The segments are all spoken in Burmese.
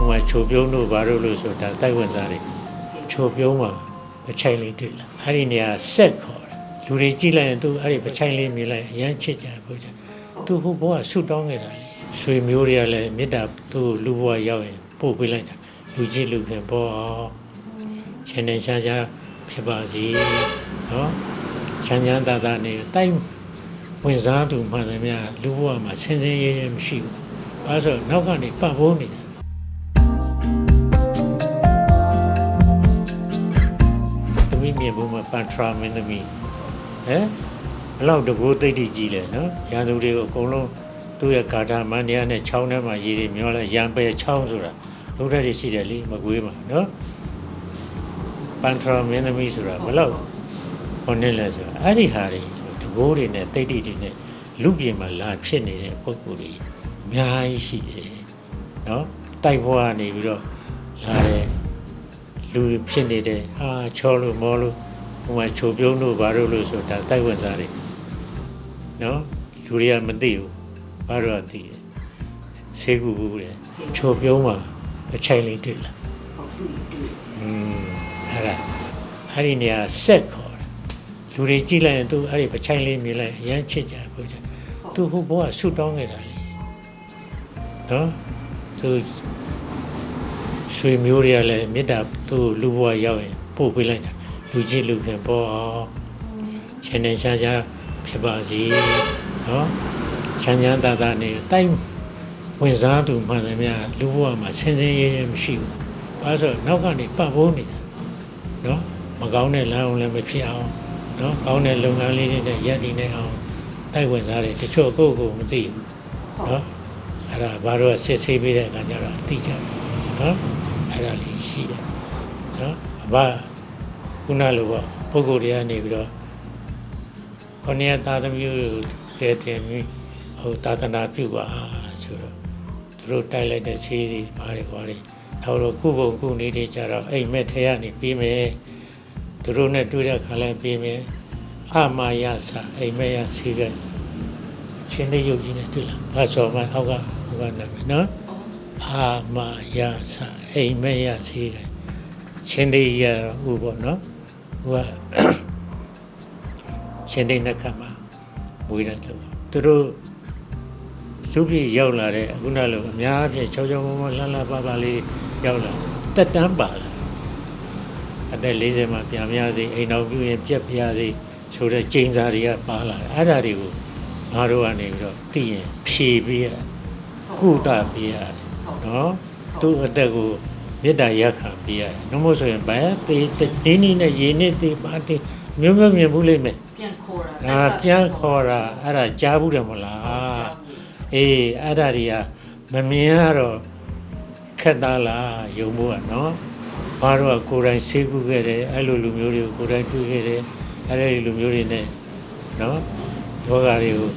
ဟိုမှာချိုပြုံးတို့ဘာလို့လို့ဆိုတာတိုက်ဝင်စားတွေချိုပြုံးမှာပချိုင်လေးတွေ့လာအဲ့ဒီနေရာဆက်ခေါ်တာလူတွေကြည့်လိုက်ရင်သူအဲ့ဒီပချိုင်လေးမြင်လိုက်အရန်ချစ်ကြဘူးကြသူဟိုဘောကဆူတောင်းခဲ့တာလေဆွေမျိုးတွေကလည်းမေတ္တာသူ့လူဘဝရောက်ရင်ပို့ပေးလိုက်တာလူကြည့်လူခင်ဘောချင်နေရှားရှားဖြစ်ပါစေနော်ချမ်းချမ်းသာသာနေတိုက်ဝင်စားသူမှန်တယ်များလူဘဝမှာဆင်းဆင်းရဲရဲမရှိဘူးအဲဆိုနောက်ကနေပတ်ဖို့နေတ မီးမြင်ဖို့မှာပန်ထရာမင်းသမီးဟမ်ဘယ်လောက်တကိုးသိတိကြီးလဲနော်ရန်သူတွေကိုအကုန်လုံးသူ့ရဲ့ဂါထာမန္တရားနဲ့ချောင်းထဲမှာရေတွေမျောလဲရံပယ်ချောင်းဆိုတာလုံးထက်တွေရှိတယ်လေမကွေးမှာနော်ပန်ထရာမင်းသမီးဆိုတာဘယ်လောက်ဟိုနဲ့လဲဆိုတာအဲ့ဒီဟာတွေတကိုးတွေနဲ့သိတိတွေနဲ့လူပြင်မှာလာဖြစ်နေတဲ့ပုံကိုယ်တွေအများကြီးရှိတယ်နော်တိုက်ဘွားကနေပြီးတော့လာတယ် လူဖြစ်နေတယ်ဟာချောလို့မောလို့ဟိုမှာချိုပြုံးတို့ဘာလို့လို့ဆိုတာတိုက်ဝင်စားတယ်နော်လူတွေကမသိဘူးဘာလို့ကသိတယ်ဆေးကူဘူးလေချိုပြုံးမှာအချိုင်လေးတွေ့လာဟုတ်ပြီတွေ့อืมအဲ့ဒါအဲ့ဒီနေရာဆက်ခေါ်တာလူတွေကြည့်လိုက်ရင်သူအဲ့ဒီပချိုင်လေးမြင်လိုက်အရန်ချစ်ကြဘူးကြသူဟိုဘောကဆူတောင်းခဲ့တာလေနော်သူ ဆွေမျိုးတွေကလည်းမေတ္တာသူ့လူဘဝရောက်ရင်ပို့ပေးလိုက်တာလူကြည့်လူခင်ပေါ့ချင်နေရှားရှားဖြစ်ပါစေနော်ချမ်းချမ်းသာသာနေတိုက်ဝင်စားသူမှန်တယ်များလူဘဝမှာဆင်းဆင်းရဲရဲမရှိဘူးအဲဆိုနောက်ကနေပတ်ဖို့နေတယ်နော်မကောင်းတဲ့လမ်းအောင်လည်းမဖြစ်အောင်နော်ကောင်းတဲ့လုပ်ငန်းလေးတွေနဲ့ရပ်တည်နေအောင်တိုက်ဝင်စားတယ်တချို့ကိုယ့်ကိုယ်မသိဘူးနော်အဲ့ဒါဘာလို့စစ်ဆေးပေးတဲ့အခါကျတော့သိကြတယ် နော်အဲ့ဒါလေးရှိတယ်နော်အဘခုနလိုပေါ့ပုဂ္ဂိုလ်တွေကနေပြီးတော့ခொနည်းသားသမီးတို့ကဲတင်ပြီးဟိုသာသနာပြုပါဆိုတော့သူတို့တိုက်လိုက်တဲ့ဆေးတွေဘာတွေဘာတွေနောက်တော့ခုပုံခုနေတွေကြတော့အိမ်မက်ထဲကနေပြီးမယ်သူတို့နဲ့တွေ့တဲ့ခါလဲပြီးမယ်အမာယသအိမ်မက်ရဆေးကချင်းလေးရုပ်ကြီးနဲ့တွေ့လားဘာဆိုမှဟောက်ကဟောကနာမယ်နော် အာမယသအိမ်မက်ရစီတယ်ချင်းတေရဥပေါ့နော်ဟိုကချင်းတေနက္ခတ်မှာမွေးတယ်လို့သူတို့လူပြည်ရောက်လာတဲ့အခုနလိုအများအပြားချောချောမောမောလှလှပပလေးရောက်လာတက်တန်းပါလာအသက်40မှာပြန်မရစေအိမ်တော်ပြုရင်ပြက်ပြရစေဆိုတဲ့ကျိန်စာတွေကပါလာတယ်အဲ့ဒါတွေကိုငါတို့ကနေပြီးတော့သိရင်ဖြေပေးရကုသပေးရတယ် နော်သူ့အသက်ကိုမေတ္တာရက်ခံပေးရတယ်နှမို့ဆိုရင်ဘယ်တေးတင်းနီနဲ့ရေနဲ့တေးပါတေးမျိုးမျိုးမြင်ဘူးလိမ့်မယ်ပြန်ခေါ်တာဒါပြန်ခေါ်တာအဲ့ဒါကြားဘူးတယ်မဟုတ်လားအေးအဲ့ဒါတွေကမမြင်ရတော့ခက်သားလားယုံဖို့ကနော်ဘာတော့ကိုယ်တိုင်ဆေးကုခဲ့တယ်အဲ့လိုလူမျိုးတွေကိုကိုယ်တိုင်တွေ့ခဲ့တယ်အဲ့ဒီလူမျိုးတွေနဲ့နော်ယောဂတွေကို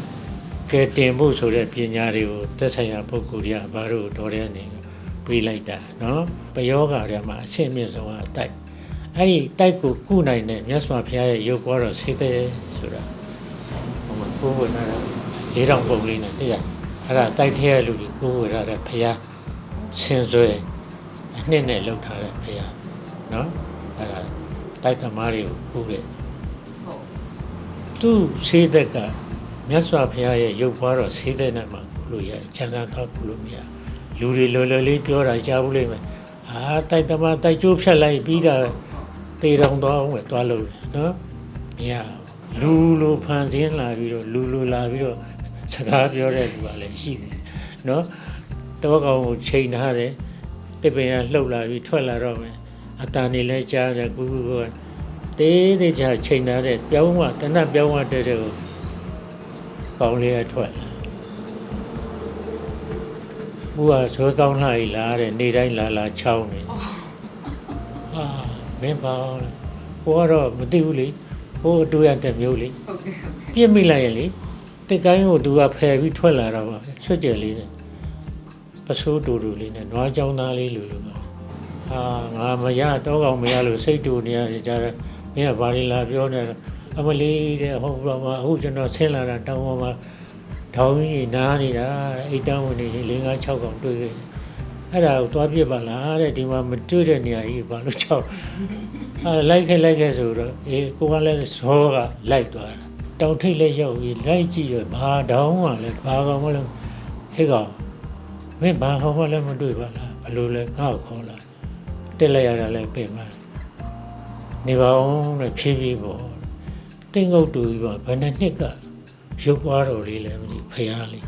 ကဲတင်ဖို့ဆိုတဲ့ပညာတွေကိုသက်ဆိုင်ရာပုဂ္ဂိုလ်တွေကဘာလို့တော်တဲ့အနေနဲ့ပေးလိုက်တာနော်ပယောဂါတွေမှာအဆင့်မြင့်ဆုံးကတိုက်အဲ့ဒီတိုက်ကိုကုနိုင်တဲ့မြတ်စွာဘုရားရဲ့ရုပ်ပေါ်တော်ဆေးတဲ့ဆိုတာဟိုမှာကိုယ်ဝင်လာတာလေးတောင်ပုံလေးနဲ့တရားအဲ့ဒါတိုက်ထဲရလူတွေကိုယ်ဝင်လာတဲ့ဘုရားဆင်ဆွဲအနှစ်နဲ့လှုပ်ထားတဲ့ဘုရားနော်အဲ့ဒါတိုက်သမားတွေကိုကုတဲ့ဟုတ်သူ့ဆေးသက်က မြတ်စွာဘုရားရဲ့ရုပ်ပွားတော်ဆေးသက်နဲ့မှကုလို့ရတယ်ချမ်းသာတော့ကုလို့မရလူတွေလော်လော်လေးပြောတာကြားဘူးလိမ့်မယ်အာတိုက်သမားတိုက်ကျိုးဖြတ်လိုက်ပြီးတာတေတောင်တော့မယ်တွားလို့နော်မရလူလိုဖန်ဆင်းလာပြီးတော့လူလိုလာပြီးတော့စကားပြောတဲ့လူကလည်းရှိတယ်နော်တော့ကောင်ကိုချိန်ထားတယ်တစ်ပင်ကလှုပ်လာပြီးထွက်လာတော့မယ်အတန်နေလဲကြားတယ်ကူကူကတေးသေးချာချိန်ထားတဲ့ပြောင်းဝတနတ်ပြောင်းဝတဲ့တဲ့ကို ကောင်းလေးအထွက်လာဘူးကဆွဲကောင်းလာ ਈ လားတဲ့နေတိုင်းလာလာချောင်းနေဟာမင်းပါဟိုကတော့မသိဘူးလေဟိုအတူရတဲ့မျိုးလေဟုတ်ကဲ့ဟုတ်ကဲ့ပြစ်မိလိုက်ရင်လေတက်ကိုင်းကိုသူကဖယ်ပြီးထွက်လာတော့ပါဆွတ်ကြယ်လေးနဲ့ပစိုးတူတူလေးနဲ့နွားကြောင်းသားလေးလူလူပါဟာငါမရတော့ကောင်မရလို့စိတ်တူနေရတယ်ကြားတယ်မင်းကဘာလေးလာပြောနေတော့ အမလေးတဲ့ဟုတ်တော့မအခုကျွန်တော်ဆင်းလာတာတောင်းပေါ်မှာထောင်းကြီးနားနေတာတဲ့အိတ်တန်းဝင်နေ၄၅6កောင်တွေ့ခဲ့တယ်အဲ့ဒါကိုသွားပြစ်ပါလားတဲ့ဒီမှာမတွေ့တဲ့နေရာကြီးဘာလို့ချောက်အဲလိုက်ခဲ့လိုက်ခဲ့ဆိုတော့အေးကိုကလည်းဇောကလိုက်သွားတာတောင်ထိပ်လည်းရောက်ပြီးလိုက်ကြည့်တော့ဘာတောင်းမှလည်းဘာကောင်မလဲဟဲ့ကောင်မင်းဘာကောင်မလဲမတွေ့ပါလားဘလို့လဲကောက်ခေါ်လာတက်လိုက်ရတာလည်းပြင်ပါနေပါအောင်တဲ့ဖြည်းဖြည်းပေါ့ တင်းငုတ်တူကြီးပေါ့ဘယ်နှစ်နှစ်ကရုပ်သွားတော်လေးလည်းမသိဖရားလေး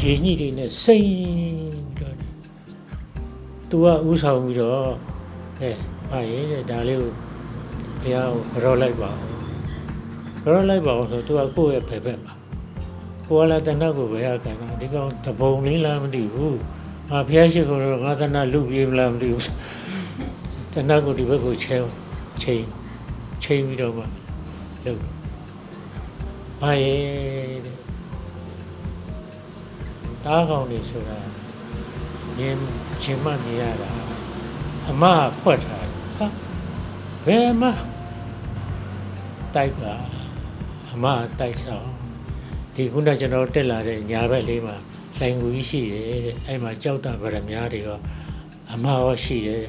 ရေညှိတွေနဲ့စိမ့်ပြီးတော့တယ်။ तू ကဥဆောင်ပြီးတော့အဲဟာရေးတဲ့ဒါလေးကိုဘုရားကိုကြောလိုက်ပါဦး။ကြောလိုက်ပါဦးဆို तू ကကိုယ့်ရဲ့ဖယ်ဖက်မှာကိုကလည်းတဏှတ်ကိုဘယ်ဟာကန်တာဒီကောင်တပုံလေးလားမသိဘူး။ငါဘုရားရှိခိုးတော့ငါတဏှတ်လူပြေးမလားမသိဘူး။တဏှတ်ကိုဒီဘက်ကိုချဲချိန်ချိန်ပြီးတော့မှ လုပ်။ဟာရေးတဲ့တားကောင်းနေဆိုတာမြင်ချင်းမှနေရတာအမကဖွက်ထားတယ်ဟာဘယ်မှာတိုက်ပါအမကတိုက်ဆောင်ဒီခုနကကျွန်တော်တက်လာတဲ့ညာဘက်လေးမှာဆိုင်ကူကြီးရှိတယ်တဲ့အဲ့မှာကြောက်တာဗရမ ्या တွေရောအမရောရှိတယ်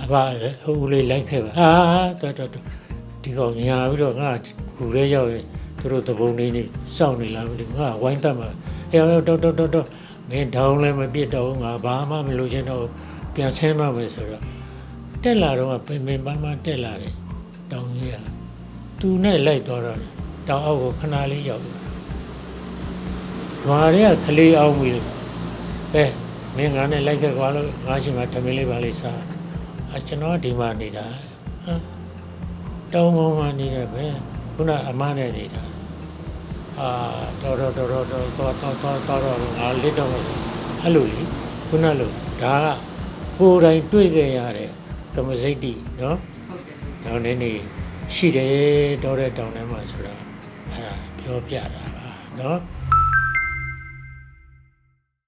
အဘဟိုဦးလေးလိုက်ခဲ့ပါဟာတော်တော်တော် ဒီကောင်ညာပြီးတော့ငါကူရဲရောက်ရင်သူတို့တပုံလေးနေစောင့်နေလားမသိဘူးငါဝိုင်းတက်မှာအေးတော်တော်တော်တော်မင်းဒေါင်းလည်းမပြစ်တော့ဘူးငါဘာမှမလုပ်ချင်တော့ဘူးပြန်ဆင်းတော့မယ်ဆိုတော့တက်လာတော့ပင်ပင်ပန်းပန်းတက်လာတယ်တောင်ကြီးကသူနဲ့လိုက်သွားတော့တောင်အောက်ကိုခဏလေးရောက်သွားရွာတွေကခလေးအောင်ပြီပဲမင်းငါနဲ့လိုက်ခဲ့ကွာလို့ငါရှိမှထမင်းလေးပါလေးစားအကျွန်တော်ဒီမှာနေတာဟမ် တောင်းပေါ်မှာနေတယ်ပဲခုနအမနဲ့နေတာအာတော်တော်တော်တော်တော်တော်တော်တော်တော်တော်ငါလစ်တော့မယ်အဲ့လိုလေခုနလိုဒါကကိုယ်တိုင်တွေ့ခဲ့ရတဲ့ကမစိတ်တိနော်ဟုတ်တယ်တောင်းနေနေရှိတယ်တော်တဲ့တောင်းထဲမှာဆိုတော့အဲ့ဒါပြောပြတာပါနော်